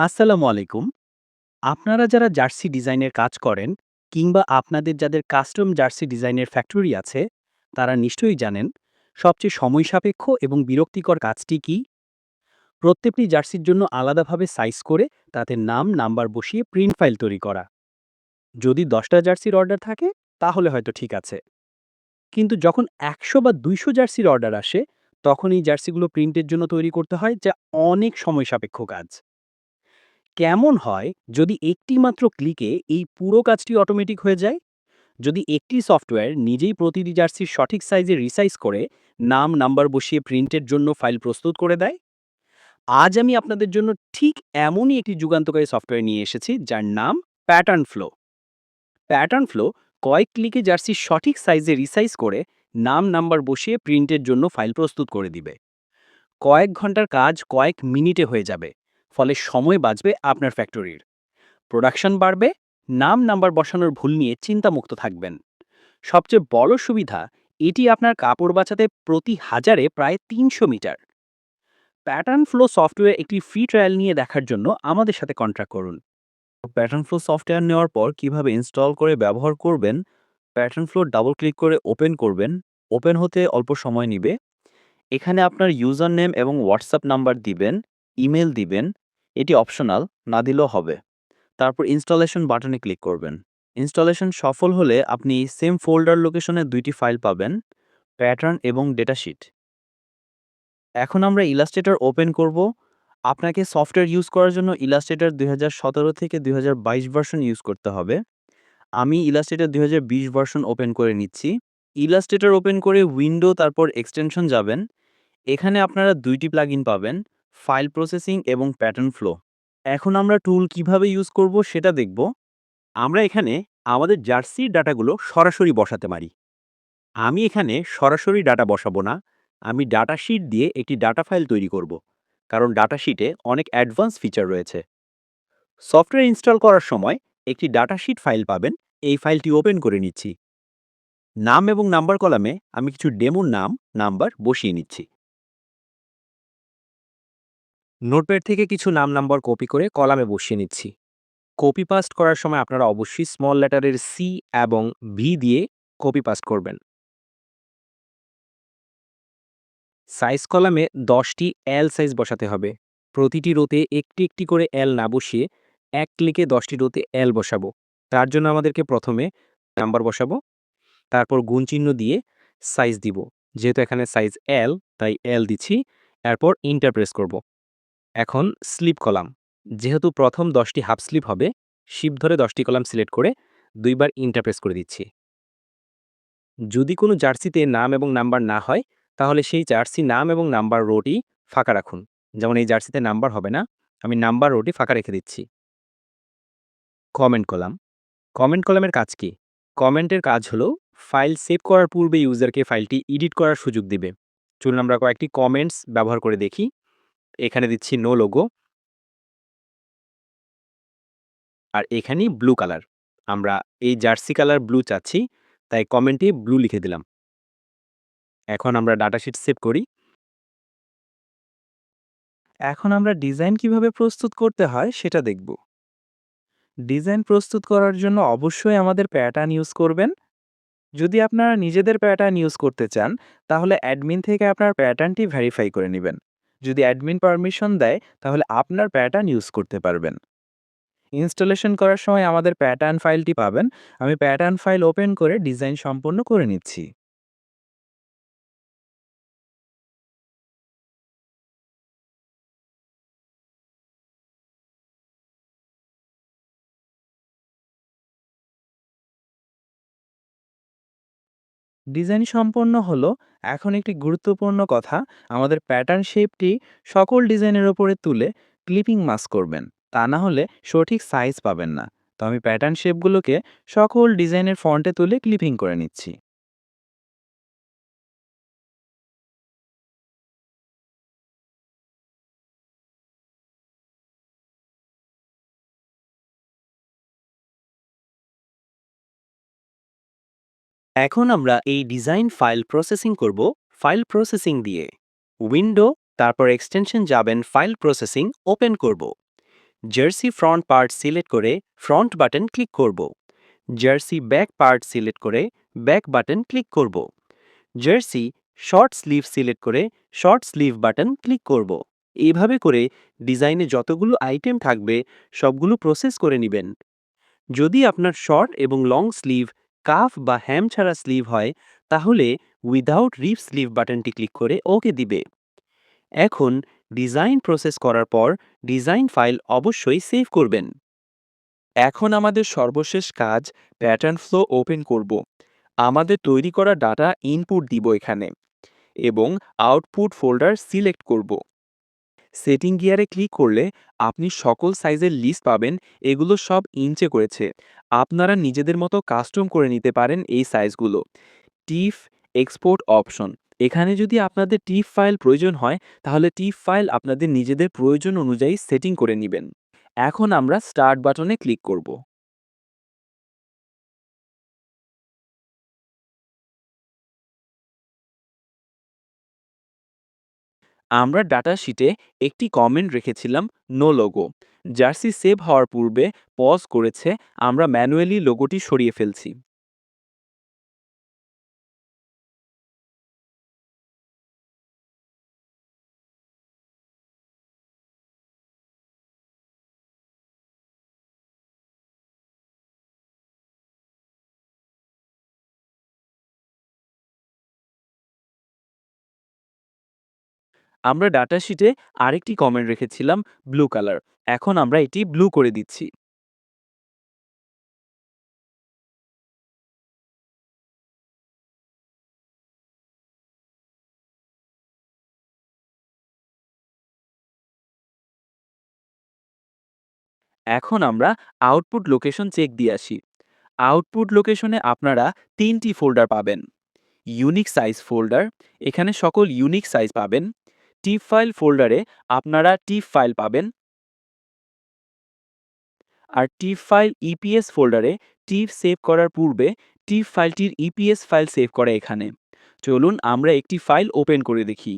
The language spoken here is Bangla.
আসসালামু আলাইকুম। আপনারা যারা জার্সি ডিজাইনের কাজ করেন কিংবা আপনাদের যাদের কাস্টম জার্সি ডিজাইনের ফ্যাক্টরি আছে, তারা নিশ্চয়ই জানেন সবচেয়ে সময় সাপেক্ষ এবং বিরক্তিকর কাজটি কি? প্রত্যেকটি জার্সির জন্য আলাদাভাবে সাইজ করে তাতে নাম, নাম্বার বসিয়ে প্রিন্ট ফাইল তৈরি করা। যদি দশটা জার্সির অর্ডার থাকে, তাহলে হয়তো ঠিক আছে। কিন্তু যখন একশো বা দুইশো জার্সির অর্ডার আসে, তখন এই জার্সিগুলো প্রিন্টের জন্য তৈরি করতে হয়, যা অনেক সময় সাপেক্ষ কাজ। কেমন হয় যদি একটি মাত্র ক্লিকে এই পুরো কাজটি অটোমেটিক হয়ে যায়? যদি একটি সফটওয়্যার নিজেই প্রতিটি জার্সির সঠিক সাইজে রিসাইজ করে নাম নাম্বার বসিয়ে প্রিন্টের জন্য ফাইল প্রস্তুত করে দেয়? আজ আমি আপনাদের জন্য ঠিক এমনই একটি যুগান্তকারী সফটওয়্যার নিয়ে এসেছি যার নাম প্যাটার্ন ফ্লো প্যাটার্ন ফ্লো কয়েক ক্লিকে জার্সির সঠিক সাইজে রিসাইজ করে নাম নাম্বার বসিয়ে প্রিন্টের জন্য ফাইল প্রস্তুত করে দিবে। কয়েক ঘণ্টার কাজ কয়েক মিনিটে হয়ে যাবে। ফলে সময় বাঁচবে আপনার ফ্যাক্টরির। প্রোডাকশন বাড়বে, নাম নাম্বার বসানোর ভুল নিয়ে চিন্তামুক্ত থাকবেন। সবচেয়ে বড় সুবিধা, এটি আপনার কাপড় বাঁচাতে প্রতি হাজারে প্রায় তিনশো মিটার। প্যাটার্ন ফ্লো সফটওয়্যার একটি ফ্রি ট্রায়াল নিয়ে দেখার জন্য আমাদের সাথে কন্ট্রাক্ট করুন। প্যাটার্ন ফ্লো সফটওয়্যার নেওয়ার পর কীভাবে ইনস্টল করে ব্যবহার করবেন প্যাটার্ন ফ্লো ডাবল ক্লিক করে ওপেন করবেন ওপেন হতে অল্প সময় নিবে। এখানে আপনার ইউজার নেম এবং হোয়াটসঅ্যাপ নাম্বার দিবেন ইমেল দিবেন এটি অপশনাল না দিলেও হবে। তারপর ইনস্টলেশন বাটনে ক্লিক করবেন। ইনস্টলেশন সফল হলে আপনি সেম ফোল্ডার লোকেশনে দুইটি ফাইল পাবেন প্যাটার্ন এবং ডেটাশিট এখন আমরা ইলাস্ট্রেটর ওপেন করব। আপনাকে সফটওয়্যার ইউজ করার জন্য ইলাস্ট্রেটর দুই থেকে দু হাজার বাইশ ভার্সন ইউজ করতে হবে। আমি ইলাস্ট্রেটর দুই ভার্সন ওপেন করে নিচ্ছি। ইলাস্ট্রেটর ওপেন করে উইন্ডো তারপর এক্সটেনশন যাবেন। এখানে আপনারা দুইটি প্লাগইন পাবেন। ফাইল প্রসেসিং এবং প্যাটার্ন ফ্লো এখন আমরা টুল কীভাবে ইউজ করব সেটা দেখব। আমরা এখানে আমাদের জার্সির ডাটাগুলো সরাসরি বসাতে পারি। আমি এখানে সরাসরি ডাটা বসাবো না। আমি ডাটা শিট দিয়ে একটি ডাটা ফাইল তৈরি করব। কারণ ডাটা শিটে অনেক অ্যাডভান্স ফিচার রয়েছে। সফটওয়্যার ইনস্টল করার সময় একটি ডাটা শিট ফাইল পাবেন। এই ফাইলটি ওপেন করে নিচ্ছি। নাম এবং নাম্বার কলামে আমি কিছু ডেমোর নাম নাম্বার বসিয়ে নিচ্ছি। নোটপ্যাড থেকে কিছু নাম নাম্বার কপি করে কলামে বসিয়ে নিচ্ছি। কপি পাস্ট করার সময় আপনারা অবশ্যই স্মল লেটারের সি এবং ভি দিয়ে কপি পাস্ট করবেন। সাইজ কলামে দশটি এল সাইজ বসাতে হবে। প্রতিটি রোতে একটি একটি করে এল না বসিয়ে এক ক্লিকে দশটি রোতে এল বসাবো। তার জন্য আমাদেরকে প্রথমে নাম্বার বসাবো, তারপর গুণ চিহ্ন দিয়ে সাইজ দিব। যেহেতু এখানে সাইজ এল তাই এল দিচ্ছি। এরপর ইন্টার প্রেস করব। এখন স্লিপ কলাম। যেহেতু প্রথম দশটি হাফ স্লিপ হবে, শিপ ধরে দশটি কলাম সিলেক্ট করে দুইবার ইন্টারপ্রেস করে দিচ্ছি। যদি কোনো জার্সিতে নাম এবং নাম্বার না হয়, তাহলে সেই জার্সি নাম এবং নাম্বার রোটি ফাঁকা রাখুন। যেমন এই জার্সিতে নাম্বার হবে না, আমি নাম্বার রোটি ফাঁকা রেখে দিচ্ছি। Comment column. কমেন্ট কলামের কাজ কি? কমেন্টের কাজ হলো ফাইল সেভ করার পূর্বে ইউজারকে ফাইলটি এডিট করার সুযোগ দিবে। চলুন আমরা কয়েকটি কমেন্টস ব্যবহার করে দেখি। এখানে দিচ্ছি নো লোগো আর এখানেই ব্লু কালার আমরা এই জার্সি কালার ব্লু চাচ্ছি, তাই কমেন্টে ব্লু লিখে দিলাম। এখন আমরা ডাটাশিট সেভ করি। এখন আমরা ডিজাইন কীভাবে প্রস্তুত করতে হয় সেটা দেখব। ডিজাইন প্রস্তুত করার জন্য অবশ্যই আমাদের প্যাটার্ন ইউজ করবেন। যদি আপনারা নিজেদের প্যাটার্ন ইউজ করতে চান, তাহলে অ্যাডমিন থেকে আপনার প্যাটার্নটি ভেরিফাই করে নেবেন। যদি অ্যাডমিন পারমিশন দেয়, তাহলে আপনার প্যাটার্ন ইউজ করতে পারবেন। ইনস্টলেশন করার সময় আমাদের প্যাটার্ন ফাইলটি পাবেন। আমি প্যাটার্ন ফাইল ওপেন করে ডিজাইন সম্পন্ন করে নিচ্ছি। ডিজাইন সম্পন্ন হলো এখন একটি গুরুত্বপূর্ণ কথা, আমাদের প্যাটার্ন শেপটি সকল ডিজাইনের ওপরে তুলে ক্লিপিং মাস্ক করবেন, তা না হলে সঠিক সাইজ পাবেন না। তো আমি প্যাটার্ন শেপগুলোকে সকল ডিজাইনের ফন্টে তুলে ক্লিপিং করে নিচ্ছি। এখন আমরা এই ডিজাইন ফাইল প্রসেসিং করব ফাইল প্রসেসিং দিয়ে। উইন্ডো তারপর এক্সটেনশন যাবেন ফাইল প্রসেসিং ওপেন করব। জার্সি ফ্রন্ট পার্ট সিলেক্ট করে ফ্রন্ট বাটন ক্লিক করব। জার্সি ব্যাক পার্ট সিলেক্ট করে ব্যাক বাটন ক্লিক করব। জার্সি শর্ট স্লিভ সিলেক্ট করে শর্ট স্লিভ বাটন ক্লিক করব। এইভাবে করে ডিজাইনে যতগুলো আইটেম থাকবে, সবগুলো প্রসেস করে নেবেন। যদি আপনার শর্ট এবং লং স্লিভ কাফ বা হ্যাম ছাড়া স্লিভ হয়, তাহলে উইদাউট রিপ স্লিভ বাটনটি ক্লিক করে ওকে দিবে। এখন ডিজাইন প্রসেস করার পর ডিজাইন ফাইল অবশ্যই সেভ করবেন। এখন আমাদের সর্বশেষ কাজ প্যাটার্ন ফ্লো ওপেন করব। আমাদের তৈরি করা ডাটা ইনপুট দিব এখানে এবং আউটপুট ফোল্ডার সিলেক্ট করব। সেটিং গিয়ারে ক্লিক করলে আপনি সকল সাইজের লিস্ট পাবেন, এগুলো সব ইঞ্চে করেছে। আপনারা নিজেদের মতো কাস্টম করে নিতে পারেন এই সাইজগুলো। TIFF export option. এখানে যদি আপনাদের টিপ ফাইল প্রয়োজন হয়, তাহলে টিপ ফাইল আপনাদের নিজেদের প্রয়োজন অনুযায়ী সেটিং করে নেবেন। এখন আমরা স্টার্ট বাটনে ক্লিক করব। আমরা ডাটা শিটে একটি কমেন্ট রেখেছিলাম নো লোগো জার্সি সেভ হওয়ার পূর্বে পজ করেছে, আমরা ম্যানুয়ালি লোগোটি সরিয়ে ফেলছি। আমরা ডাটা শিটে আরেকটি কমেন্ট রেখেছিলাম ব্লু কালার এখন আমরা এটি ব্লু করে দিচ্ছি। এখন আমরা আউটপুট লোকেশন চেক দিয়ে আসি। আউটপুট লোকেশনে আপনারা তিনটি ফোল্ডার পাবেন। ইউনিক সাইজ ফোল্ডার এখানে সকল ইউনিক সাইজ পাবেন। টিপ ফাইল ফোল্ডারে আপনারা টিপ ফাইল পাবেন। আর টিপ ফাইল ইপিএস ফোল্ডারে টিপ সেভ করার পূর্বে টিপ ফাইলটির ইপিএস ফাইল সেভ করা এখানে। চলুন আমরা একটি ফাইল ওপেন করে দেখি।